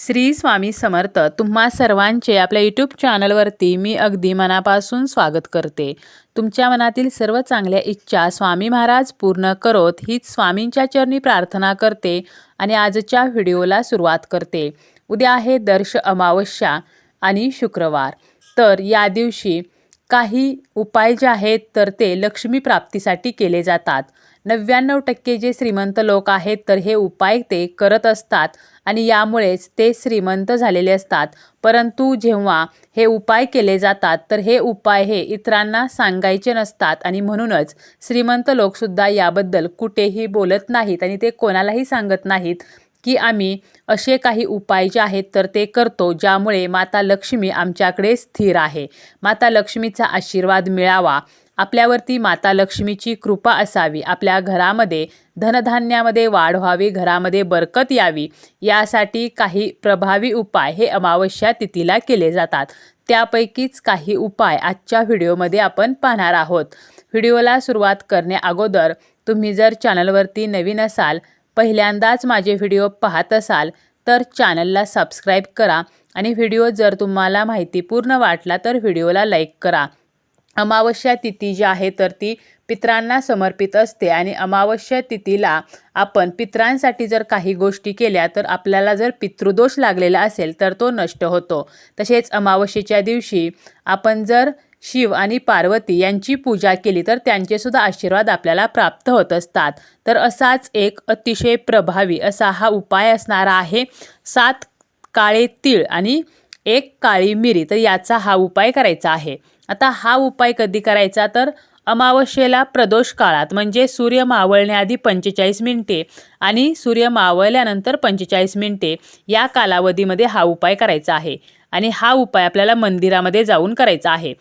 श्री स्वामी समर्थ तुम्हा सर्वांचे आपल्या यूट्यूब चॅनलवरती मी अगदी मनापासून स्वागत करते. तुमच्या मनातील सर्व चांगल्या इच्छा स्वामी महाराज पूर्ण करोत हीच स्वामींच्या चरणी प्रार्थना करते आणि आजच्या व्हिडिओला सुरुवात करते. उद्या आहे दर्श अमावस्या आणि शुक्रवार. तर या दिवशी काही उपाय जे आहेत तर ते लक्ष्मी प्राप्तीसाठी केले जातात. नव्याण्णव टक्के जे श्रीमंत लोक आहेत तर हे उपाय ते करत असतात आणि यामुळेच ते श्रीमंत झालेले असतात. परंतु जेव्हा हे उपाय केले जातात तर हे उपाय हे इतरांना सांगायचे नसतात आणि म्हणूनच श्रीमंत लोकसुद्धा याबद्दल कुठेही बोलत नाहीत आणि ते कोणालाही सांगत नाहीत की आम्ही असे काही उपाय जे आहेत तर ते करतो ज्यामुळे माता लक्ष्मी आमच्याकडे स्थिर आहे. माता लक्ष्मीचा आशीर्वाद मिळावा. आपल्यावरती माता लक्ष्मीची कृपा असावी. आपल्या घरामध्ये धनधान्यामध्ये वाढ व्हावी घरामध्ये बरकत यावी. यासाठी काही प्रभावी उपाय हे अमावस्या तिथीला केले जातात. त्यापैकीच काही उपाय आजच्या व्हिडिओमध्ये आपण पाहणार आहोत. व्हिडिओला सुरुवात करण्या अगोदर तुम्ही जर चॅनलवरती नवीन असाल पहिल्यांदाच माझे व्हिडिओ पाहत असाल तर चॅनलला सबस्क्राईब करा आणि व्हिडिओ जर तुम्हाला माहितीपूर्ण वाटला तर व्हिडिओला लाईक करा. अमावस्या तिथी जी आहे तर ती पित्रांना समर्पित असते. आणि अमावस्या तिथीला आपण पित्रांसाठी जर काही गोष्टी केल्या तर आपल्याला जर पितृदोष लागलेला असेल तर तो नष्ट होतो. तसेच अमावस्येच्या दिवशी आपण जर शिव आणि पार्वती यांची पूजा केली तर त्यांचेसुद्धा आशीर्वाद आपल्याला प्राप्त होत असतात. तर असाच एक अतिशय प्रभावी असा हा उपाय असणारा आहे. सात काळे तीळ आणि एक काळी मिरी तर याचा हा उपाय करायचा आहे. आता हा उपाय कधी करायचा? तर अमावस्येला प्रदोष काळात म्हणजे सूर्य मावळण्याआधी पंचेचाळीस मिनिटे आणि सूर्य मावळल्यानंतर पंचेचाळीस मिनिटे या कालावधीमध्ये हा उपाय करायचा आहे. आणि हा उपाय आपल्याला मंदिरामध्ये जाऊन करायचा आहे.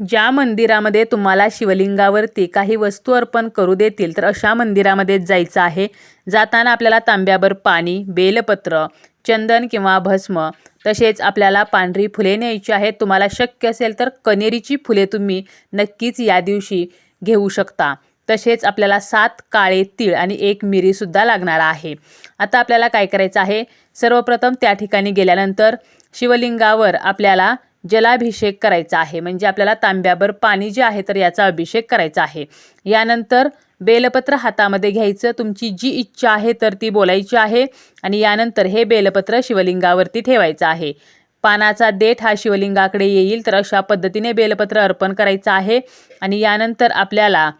ज्या मंदिरामध्ये तुम्हाला शिवलिंगावरती काही वस्तू अर्पण करू देतील तर अशा मंदिरामध्येच जायचं आहे. जाताना आपल्याला तांब्यावर पाणी बेलपत्र चंदन किंवा भस्म तसेच आपल्याला पांढरी फुले न्यायची आहेत. तुम्हाला शक्य असेल तर कनेरीची फुले तुम्ही नक्कीच या दिवशी घेऊ शकता. तसेच आपल्याला सात काळे तीळ आणि एक मिरीसुद्धा लागणार आहे. आता आपल्याला काय करायचं आहे? सर्वप्रथम त्या ठिकाणी गेल्यानंतर शिवलिंगावर आपल्याला जलाभिषेक करायचा आहे. म्हणजे आपल्याला तांब्याभर पाणी जे आहे तर याचा अभिषेक करायचा आहे. यानंतर बेलपत्र हातामध्ये घ्यायचं. तुमची जी इच्छा आहे तर ती बोलायची आहे. आणि यानंतर हे बेलपत्र शिवलिंगावरती ठेवायचं आहे. पानाचा देठ हा शिवलिंगाकडे येईल तर अशा पद्धतीने बेलपत्र अर्पण करायचं आहे. आणि यानंतर आपल्याला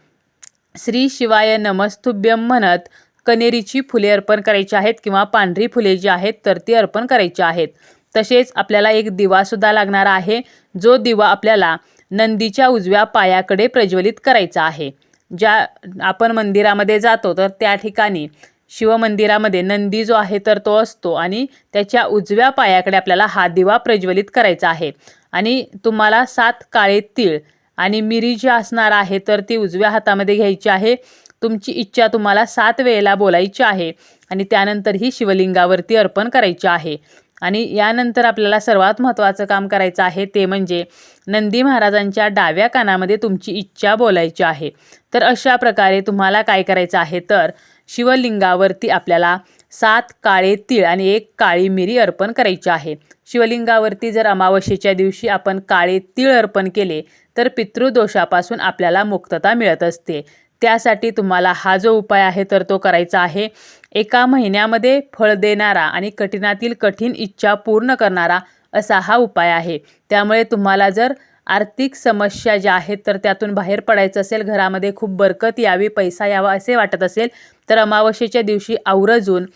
श्री शिवाय नमस्तुभ्यम म्हणत कनेरीची फुले अर्पण करायची आहेत किंवा पांढरी फुले जी आहेत तर ती अर्पण करायची आहेत. तसेच आपल्याला एक दिवासुद्धा लागणार आहे जो दिवा आपल्याला नंदीच्या उजव्या पायाकडे प्रज्वलित करायचा आहे. ज्या आपण मंदिरामध्ये जातो तर त्या ठिकाणी शिवमंदिरामध्ये नंदी जो आहे तर तो असतो आणि त्याच्या उजव्या पायाकडे आपल्याला हा दिवा प्रज्वलित करायचा आहे. आणि तुम्हाला सात काळे तीळ आणि मिरी जी असणार आहे तर ती उजव्या हातामध्ये घ्यायची आहे. तुमची इच्छा तुम्हाला सात वेळेला बोलायची आहे आणि त्यानंतर ही शिवलिंगावरती अर्पण करायची आहे. आणि यानंतर आपल्याला सर्वात महत्त्वाचं काम करायचं आहे ते म्हणजे नंदी महाराजांच्या डाव्या कानामध्ये तुमची इच्छा बोलायची आहे. तर अशा प्रकारे तुम्हाला काय करायचं आहे? तर शिवलिंगावरती आपल्याला सात काळे तीळ आणि एक काळी मिरी अर्पण करायची आहे. शिवलिंगावरती जर अमावस्येच्या दिवशी आपण काळे तीळ अर्पण केले तर पितृदोषापासून आपल्याला मुक्तता मिळत असते. त्यासाठी तुम्हाला हा जो उपाय आहे तर तो करायचा आहे. एका महिन्यामध्ये फळ देणारा आणि कठीणातील कठीण इच्छा पूर्ण करणारा असा हा उपाय आहे. त्यामुळे तुम्हाला जर आर्थिक समस्या ज्या आहेत तर त्यातून बाहेर पडायचं असेल घरामध्ये खूप बरकत यावी पैसा यावा असे वाटत असेल तर अमावस्येच्या दिवशी आवरजून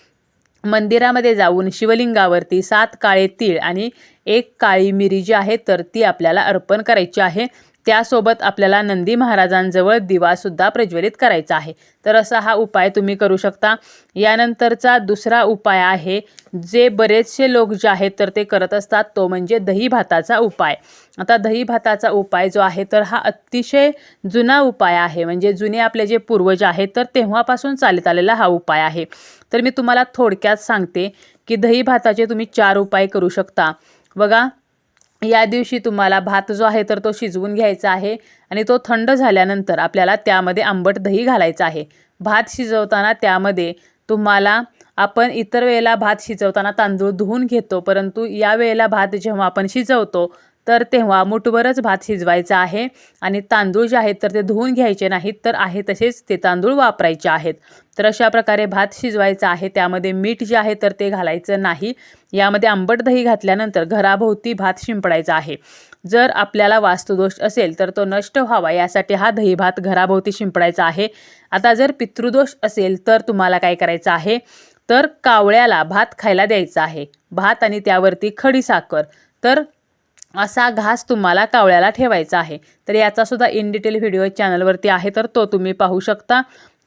मंदिरामध्ये जाऊन शिवलिंगावरती सात काळे तीळ आणि एक काळी मिरी जी आहे तर ती आपल्याला अर्पण करायची आहे. त्यासोबत आपल्याला नंदी महाराजांजवळ दिवासुद्धा प्रज्वलित करायचा आहे. तर असा हा उपाय तुम्ही करू शकता. यानंतरचा दुसरा उपाय आहे जे बरेचसे लोक जे आहेत तर ते करत असतात तो म्हणजे दही भाताचा उपाय. आता दही भाताचा उपाय जो आहे तर हा अतिशय जुना उपाय आहे. म्हणजे जुने आपले जे पूर्वज आहेत तर तेव्हापासून चालत आलेला हा उपाय आहे. तर मी तुम्हाला थोडक्यात सांगते की दही भाताचे तुम्ही चार उपाय करू शकता. बघा या दिवशी तुम्हाला भात जो आहे तर तो शिजवून घ्यायचा आहे आणि तो थंड झाल्यानंतर आपल्याला त्यामध्ये आंबट दही घालायचं आहे. भात शिजवताना त्यामध्ये तुम्हाला आपण इतर वेळेला भात शिजवताना तांदूळ धुवून घेतो परंतु या वेळेला भात जेव्हा आपण शिजवतो तर तेव्हा मुठभरच भात शिजवायचा आहे आणि तांदूळ जे आहेत तर ते धुवून घ्यायचे नाहीत तर आहे तसेच ते तांदूळ वापरायचे आहेत. तर अशा प्रकारे भात शिजवायचा आहे त्यामध्ये मीठ जे आहे तर ते घालायचं नाही. यामध्ये आंबट दही घातल्यानंतर घराभोवती भात शिंपडायचा आहे. जर आपल्याला वास्तुदोष असेल तर तो नष्ट व्हावा यासाठी हा दही भात घराभोवती शिंपडायचा आहे. आता जर पितृदोष असेल तर तुम्हाला काय करायचं आहे? तर कावळ्याला भात खायला द्यायचा आहे. भात आणि त्यावरती खडी साखर. तर असा घास तुम्हाला कावळ्याला ठेवायचा आहे. तर याचा सुद्धा इन डिटेल व्हिडिओ चॅनलवरती आहे तर तो तुम्ही पाहू शकता.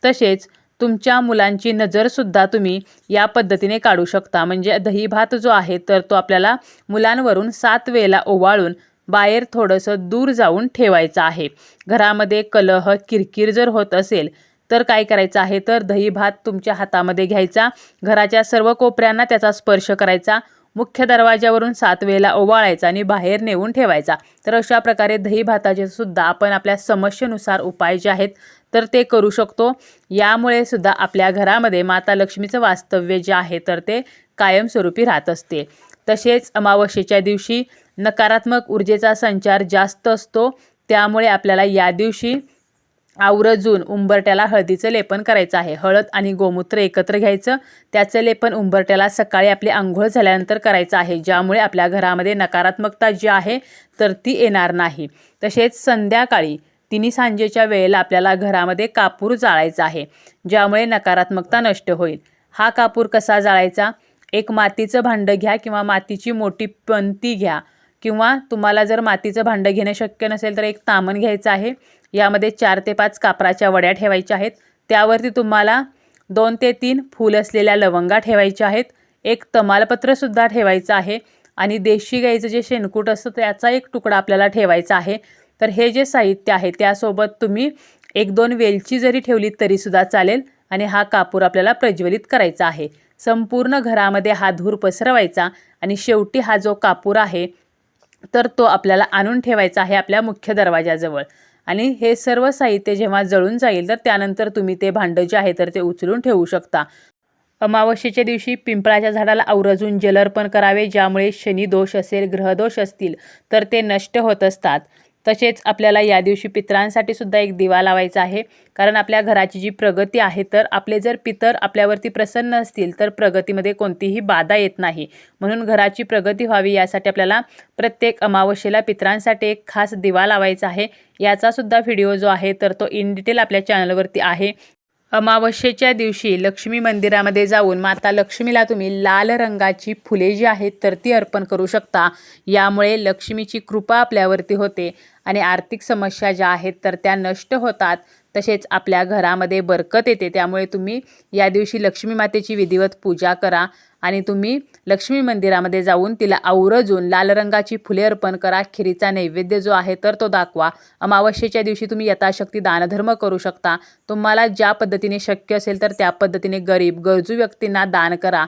तसेच तुमच्या मुलांची नजरसुद्धा तुम्ही या पद्धतीने काढू शकता. म्हणजे दही भात जो आहे तर तो आपल्याला मुलांवरून सात वेळेला ओवाळून बाहेर थोडंसं दूर जाऊन ठेवायचं आहे. घरामध्ये कलह किरकिर जर होत असेल तर काय करायचं आहे? तर दही भात तुमच्या हातामध्ये घ्यायचा. घराच्या सर्व कोपऱ्यांना त्याचा स्पर्श करायचा. मुख्य दरवाज्यावरून सात वेळेला ओवाळायचा आणि बाहेर नेऊन ठेवायचा. तर अशा प्रकारे दही भाताचे सुद्धा आपण आपल्या समस्येनुसार उपाय जे आहेत तर ते करू शकतो. यामुळे सुद्धा आपल्या घरामध्ये माता लक्ष्मीचं वास्तव्य जे आहे तर ते कायमस्वरूपी राहत असते. तसेच अमावस्येच्या दिवशी नकारात्मक ऊर्जेचा संचार जास्त असतो. त्यामुळे आपल्याला या दिवशी आवर्जून उंबरट्याला हळदीचं लेपन करायचं आहे. हळद आणि गोमूत्र एकत्र घ्यायचं. त्याचं लेपन उंबरट्याला सकाळी आपली आंघोळ झाल्यानंतर करायचं आहे ज्यामुळे आपल्या घरामध्ये नकारात्मकता जी आहे तर ती येणार नाही. तसेच संध्याकाळी तिन्ही सांजेच्या वेळेला आपल्याला घरामध्ये कापूर जाळायचा आहे ज्यामुळे नकारात्मकता नष्ट होईल. हा कापूर कसा जाळायचा? एक मातीचं भांडं घ्या किंवा मातीची मोठी पंती घ्या. किंवा तुम्हाला जर मातीचं भांडं घेणं शक्य नसेल तर एक तामण घ्यायचं आहे. यामध्ये चार ते पाच कापराच्या वड्या ठेवायच्या आहेत. त्यावरती तुम्हाला दोन ते तीन फूल असलेल्या लवंगा ठेवायच्या आहेत. एक तमालपत्रसुद्धा ठेवायचं आहे आणि देशी गाईचं जे शेणकूट असतं त्याचा एक तुकडा आपल्याला ठेवायचा आहे. तर हे जे साहित्य आहे त्यासोबत तुम्ही एक दोन वेलची जरी ठेवली तरीसुद्धा चालेल आणि हा कापूर आपल्याला प्रज्वलित करायचा आहे. संपूर्ण घरामध्ये हा धूर पसरवायचा आणि शेवटी हा जो कापूर आहे तर तो आपल्याला आणून ठेवायचा आहे आपल्या मुख्य दरवाजाजवळ. आणि हे सर्व साहित्य जेव्हा जळून जाईल तर त्यानंतर तुम्ही ते भांडं जे आहे तर ते उचलून ठेवू शकता. अमावस्येच्या दिवशी पिंपळाच्या झाडाला आवरजून जलर्पण करावे ज्यामुळे शनी दोष असेल ग्रहदोष असतील तर ते नष्ट होत असतात. तसेच आपल्याला या दिवशी पितरांसाठी सुद्धा एक दिवा लावायचा आहे. कारण आपल्या घराची जी प्रगती आहे तर आपले जर पितर आपल्यावरती प्रसन्न असतील तर प्रगतीमध्ये कोणतीही बाधा येत नाही. म्हणून घराची प्रगती व्हावी यासाठी आपल्याला प्रत्येक अमावस्येला पितरांसाठी एक खास दिवा लावायचा आहे. याचासुद्धा व्हिडिओ जो आहे तर तो इन डिटेल आपल्या चॅनलवरती आहे. अमावस्येच्या दिवशी लक्ष्मी मंदिरामध्ये जाऊन माता लक्ष्मीला तुम्ही लाल रंगाची फुले जी आहेत तर ती अर्पण करू शकता. यामुळे लक्ष्मीची कृपा आपल्यावरती होते आणि आर्थिक समस्या ज्या आहेत तर त्या नष्ट होतात. तसेच आपल्या घरामध्ये बरकत येते. त्यामुळे तुम्ही या दिवशी लक्ष्मी मातेची विधिवत पूजा करा आणि तुम्ही लक्ष्मी मंदिरामध्ये जाऊन तिला आवरजून लाल रंगाची फुले अर्पण करा. खिरीचा नैवेद्य जो आहे तर तो दाखवा. अमावस्येच्या दिवशी तुम्ही यथाशक्ती दानधर्म करू शकता. तुम्हाला ज्या पद्धतीने शक्य असेल तर त्या पद्धतीने गरीब गरजू व्यक्तींना दान करा.